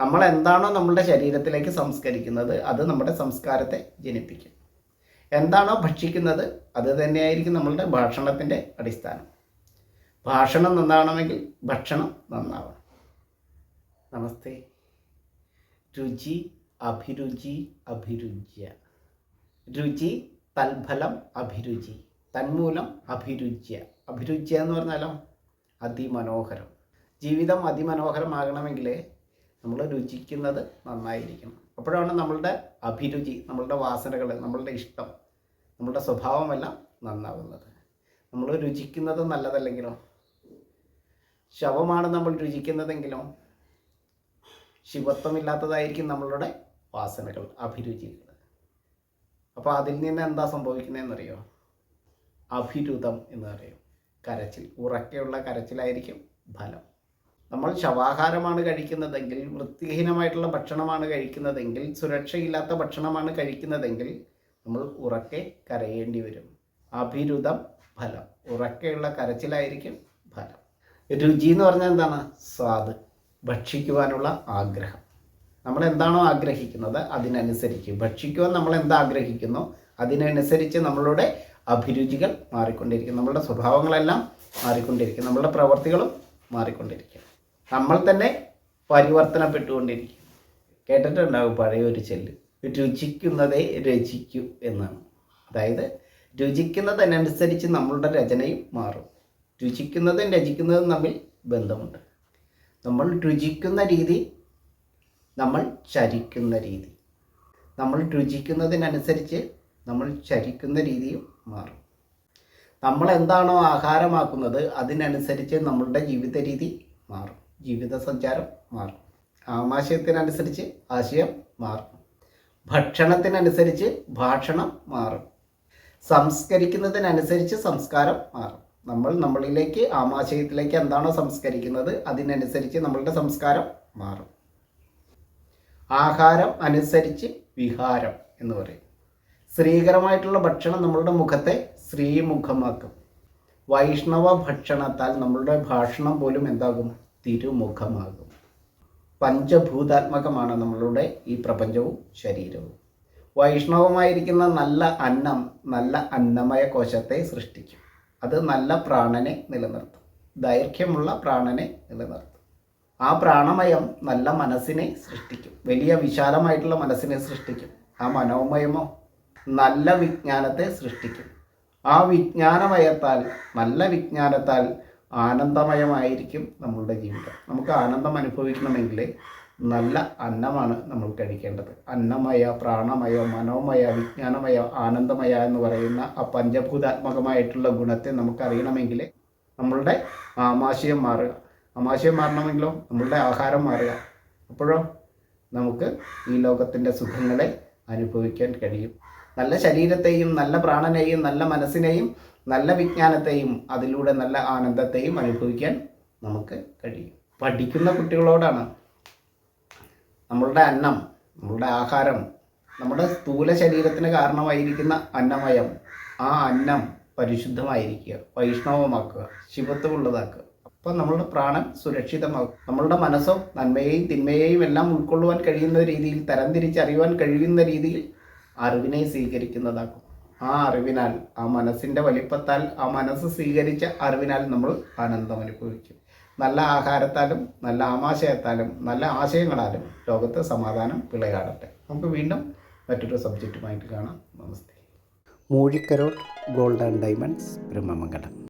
നമ്മൾ എന്താണോ നമ്മളുടെ ശരീരത്തിലേക്ക് സംസ്കരിക്കുന്നത് അത് നമ്മുടെ സംസ്കാരത്തെ ജനിപ്പിക്കും. എന്താണോ ഭക്ഷിക്കുന്നത് അത് തന്നെയായിരിക്കും നമ്മളുടെ ഭക്ഷണത്തിന്റെ അടിസ്ഥാനം. ഭാഷണം നന്നാവണമെങ്കിൽ ഭക്ഷണം നന്നാവണം. നമസ്തേ. രുചി അഭിരുചി അഭിരുചിയ രുചി തൽഫലം അഭിരുചി. തന്മൂലം അഭിരുചിയ അഭിരുചിയ എന്ന് പറഞ്ഞാലോ? അതിമനോഹരം. ജീവിതം അതിമനോഹരമാകണമെങ്കിൽ നമ്മൾ രുചിക്കുന്നത് നന്നായിരിക്കണം. അപ്പോഴാണ് നമ്മളുടെ അഭിരുചി നമ്മളുടെ വാസനകൾ നമ്മളുടെ ഇഷ്ടം നമ്മളുടെ സ്വഭാവമെല്ലാം നന്നാവുന്നത്. നമ്മൾ രുചിക്കുന്നത് നല്ലതല്ലെങ്കിലോ? ശവമാണ് നമ്മൾ രുചിക്കുന്നതെങ്കിലോ? ശിവത്വമില്ലാത്തതായിരിക്കും നമ്മളുടെ വാസനകൾ അഭിരുചികൾ. അപ്പോൾ അതിൽ നിന്ന് എന്താ സംഭവിക്കുന്നതെന്നറിയോ? അഭിരുതം എന്ന് പറയും കരച്ചിൽ ഉറക്കെയുള്ള കരച്ചിലായിരിക്കും ഫലം. നമ്മൾ ശവാഹാരമാണ് കഴിക്കുന്നതെങ്കിൽ വൃത്തിഹീനമായിട്ടുള്ള ഭക്ഷണമാണ് കഴിക്കുന്നതെങ്കിൽ സുരക്ഷയില്ലാത്ത ഭക്ഷണമാണ് കഴിക്കുന്നതെങ്കിൽ നമ്മൾ ഉറക്കെ കരയേണ്ടി വരും. അഭിരുതം ഫലം. ഉറക്കെയുള്ള കരച്ചിലായിരിക്കും ഫലം. രുചി എന്ന് പറഞ്ഞാൽ എന്താണ്? സ്വാദ്. ഭക്ഷിക്കുവാനുള്ള ആഗ്രഹം. നമ്മൾ എന്താണോ ആഗ്രഹിക്കുന്നത് അതിനനുസരിച്ച്. ഭക്ഷിക്കുവാൻ നമ്മൾ എന്താ ആഗ്രഹിക്കുന്നു അതിനനുസരിച്ച് നമ്മളുടെ അഭിരുചികൾ മാറിക്കൊണ്ടിരിക്കും. നമ്മളുടെ സ്വഭാവങ്ങളെല്ലാം മാറിക്കൊണ്ടിരിക്കും. നമ്മളുടെ പ്രവർത്തികളും മാറിക്കൊണ്ടിരിക്കും. നമ്മൾ തന്നെ പരിവർത്തനപ്പെട്ടുകൊണ്ടിരിക്കും. കേട്ടിട്ടുണ്ടാവും പഴയ ഒരു ചെല്ല്. രുചിക്കുന്നതേ രചിക്കൂ എന്നാണ്. അതായത് രുചിക്കുന്നതിനനുസരിച്ച് നമ്മളുടെ രചനയും മാറും. രുചിക്കുന്നതും രചിക്കുന്നതും തമ്മിൽ ബന്ധമുണ്ട്. നമ്മൾ രുചിക്കുന്ന രീതി നമ്മൾ ചരിക്കുന്ന രീതി. നമ്മൾ രുചിക്കുന്നതിനനുസരിച്ച് നമ്മൾ ചരിക്കുന്ന രീതിയും മാറും. നമ്മൾ എന്താണോ ആഹാരമാക്കുന്നത് അതിനനുസരിച്ച് നമ്മളുടെ ജീവിത രീതി മാറും. ജീവിത സഞ്ചാരം മാറും. ആമാശയത്തിനനുസരിച്ച് ആശയം മാറും. ഭക്ഷണത്തിനനുസരിച്ച് ഭാഷണം മാറും. സംസ്കരിക്കുന്നതിനനുസരിച്ച് സംസ്കാരം മാറും. നമ്മൾ നമ്മളിലേക്ക് ആമാശയത്തിലേക്ക് എന്താണോ സംസ്കരിക്കുന്നത് അതിനനുസരിച്ച് നമ്മളുടെ സംസ്കാരം മാറും. ആഹാരം അനുസരിച്ച് വിഹാരം എന്ന് പറയും. സ്ത്രീകരമായിട്ടുള്ള ഭക്ഷണം നമ്മളുടെ മുഖത്തെ ശ്രീമുഖമാക്കും വൈഷ്ണവ ഭക്ഷണത്താൽ നമ്മളുടെ ഭാഷണം പോലും എന്താകും? തിരുമുഖമാകും. പഞ്ചഭൂതാത്മകമാണ് നമ്മളുടെ ഈ പ്രപഞ്ചവും ശരീരവും. വൈഷ്ണവമായിരിക്കുന്ന നല്ല അന്നം നല്ല അന്നമയ കോശത്തെ സൃഷ്ടിക്കും. അത് നല്ല പ്രാണനെ നിലനിർത്തും. ദൈർഘ്യമുള്ള പ്രാണനെ നിലനിർത്തും. ആ പ്രാണമയം നല്ല മനസ്സിനെ സൃഷ്ടിക്കും. വലിയ വിശാലമായിട്ടുള്ള മനസ്സിനെ സൃഷ്ടിക്കും. ആ മനോമയമോ നല്ല വിജ്ഞാനത്തെ സൃഷ്ടിക്കും. ആ വിജ്ഞാനമയത്താൽ നല്ല വിജ്ഞാനത്താൽ ആനന്ദമയമായിരിക്കും നമ്മളുടെ ജീവിതം. നമുക്ക് ആനന്ദം അനുഭവിക്കണമെങ്കിൽ നല്ല അന്നമാണ് നമ്മൾ കഴിക്കേണ്ടത്. അന്നമയ പ്രാണമയ മനോമയ വിജ്ഞാനമയ ആനന്ദമയ എന്ന് പറയുന്ന ആ പഞ്ചഭൂതാത്മകമായിട്ടുള്ള ഗുണത്തെ നമുക്കറിയണമെങ്കിൽ നമ്മളുടെ ആമാശയം മാറുക. ആമാശയം മാറണമെങ്കിലോ? നമ്മളുടെ ആഹാരം മാറുക. അപ്പോഴോ നമുക്ക് ഈ ലോകത്തിന്റെ സുഖങ്ങളെ അനുഭവിക്കാൻ കഴിയും. നല്ല ശരീരത്തെയും നല്ല പ്രാണനെയും നല്ല മനസ്സിനെയും നല്ല വിജ്ഞാനത്തെയും അതിലൂടെ നല്ല ആനന്ദത്തെയും അനുഭവിക്കാൻ നമുക്ക് കഴിയും. പഠിക്കുന്ന കുട്ടികളോടാണ് നമ്മളുടെ അന്നം നമ്മളുടെ ആഹാരം നമ്മുടെ സ്ഥൂല ശരീരത്തിന് കാരണമായിരിക്കുന്ന അന്നമയം ആ അന്നം പരിശുദ്ധമായിരിക്കുക വൈഷ്ണവമാക്കുക ശിവത്വമുള്ളതാക്കുക. അപ്പോൾ നമ്മളുടെ പ്രാണൻ സുരക്ഷിതമാകും. നമ്മളുടെ മനസ്സോ നന്മയെയും തിന്മയെയും എല്ലാം ഉൾക്കൊള്ളുവാൻ കഴിയുന്ന രീതിയിൽ തരംതിരിച്ചറിയുവാൻ കഴിയുന്ന രീതിയിൽ അറിവിനെ സ്വീകരിക്കുന്നതാകും ആ അറിവിനാൽ ആ മനസ്സിന്റെ വലിപ്പത്താൽ ആ മനസ്സ് സ്വീകരിച്ച അറിവിനാൽ നമ്മൾ ആനന്ദം അനുഭവിക്കും. നല്ല ആഹാരത്താലും നല്ല ആമാശയത്താലും നല്ല ആശയങ്ങളാലും ലോകത്ത് സമാധാനം വിളയാടട്ടെ. നമുക്ക് വീണ്ടും മറ്റൊരു സബ്ജക്റ്റുമായിട്ട് കാണാം. നമസ്തേ. Moozhikkarott gold and diamonds Brahmamangalam.